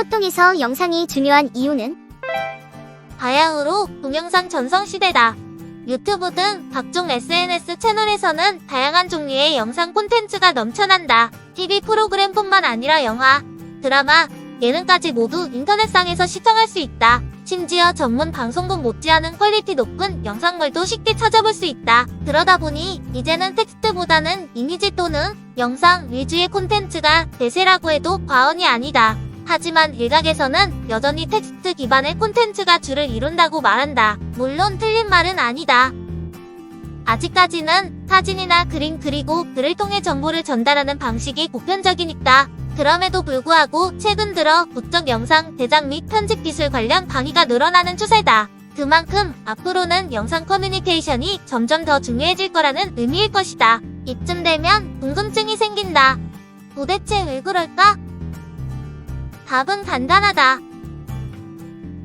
소통에서 영상이 중요한 이유는 바야흐로 동영상 전성시대다. 유튜브 등 각종 SNS 채널에서는 다양한 종류의 영상 콘텐츠가 넘쳐난다. TV 프로그램뿐만 아니라 영화, 드라마, 예능까지 모두 인터넷상에서 시청할 수 있다. 심지어 전문 방송국 못지않은 퀄리티 높은 영상물도 쉽게 찾아볼 수 있다. 그러다 보니 이제는 텍스트보다는 이미지 또는 영상 위주의 콘텐츠가 대세라고 해도 과언이 아니다. 하지만 일각에서는 여전히 텍스트 기반의 콘텐츠가 주를 이룬다고 말한다. 물론 틀린 말은 아니다. 아직까지는 사진이나 그림 그리고 글을 통해 정보를 전달하는 방식이 보편적이니까 그럼에도 불구하고 최근 들어 부적 영상 제작 및 편집 기술 관련 강의가 늘어나는 추세다. 그만큼 앞으로는 영상 커뮤니케이션이 점점 더 중요해질 거라는 의미일 것이다. 이쯤 되면 궁금증이 생긴다. 도대체 왜 그럴까? 답은 간단하다.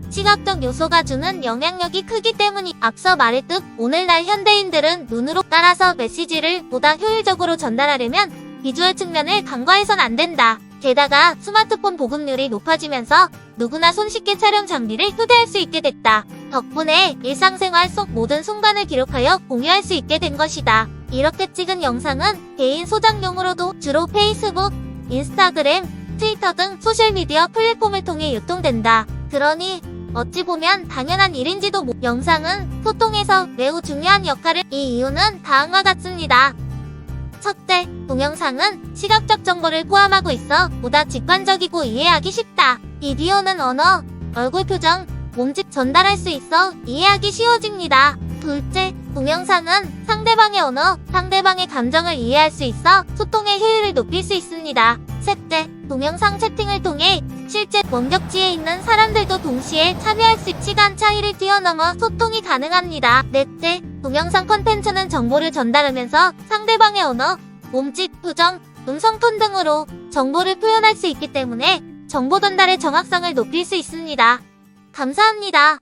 시각적 요소가 주는 영향력이 크기 때문이 앞서 말했듯 오늘날 현대인들은 눈으로 따라서 메시지를 보다 효율적으로 전달하려면 비주얼 측면을 간과해선 안 된다. 게다가 스마트폰 보급률이 높아지면서 누구나 손쉽게 촬영 장비를 휴대할 수 있게 됐다. 덕분에 일상생활 속 모든 순간을 기록하여 공유할 수 있게 된 것이다. 이렇게 찍은 영상은 개인 소장용으로도 주로 페이스북, 인스타그램, 트위터 등 소셜미디어 플랫폼을 통해 유통된다. 그러니 어찌 보면 당연한 일인지도 모 영상은 소통에서 매우 중요한 역할을 이 이유는 다음과 같습니다. 첫째, 동영상은 시각적 정보를 포함하고 있어 보다 직관적이고 이해하기 쉽다. 비디오는 언어, 얼굴 표정, 몸짓 전달할 수 있어 이해하기 쉬워집니다. 둘째, 동영상은 상대방의 언어, 상대방의 감정을 이해할 수 있어 소통의 효율을 높일 수 있습니다. 셋째, 동영상 채팅을 통해 실제 원격지에 있는 사람들도 동시에 참여할 수있 시간 차이를 뛰어넘어 소통이 가능합니다. 넷째, 동영상 콘텐츠는 정보를 전달하면서 상대방의 언어, 몸짓, 표정, 음성톤 등으로 정보를 표현할 수 있기 때문에 정보 전달의 정확성을 높일 수 있습니다. 감사합니다.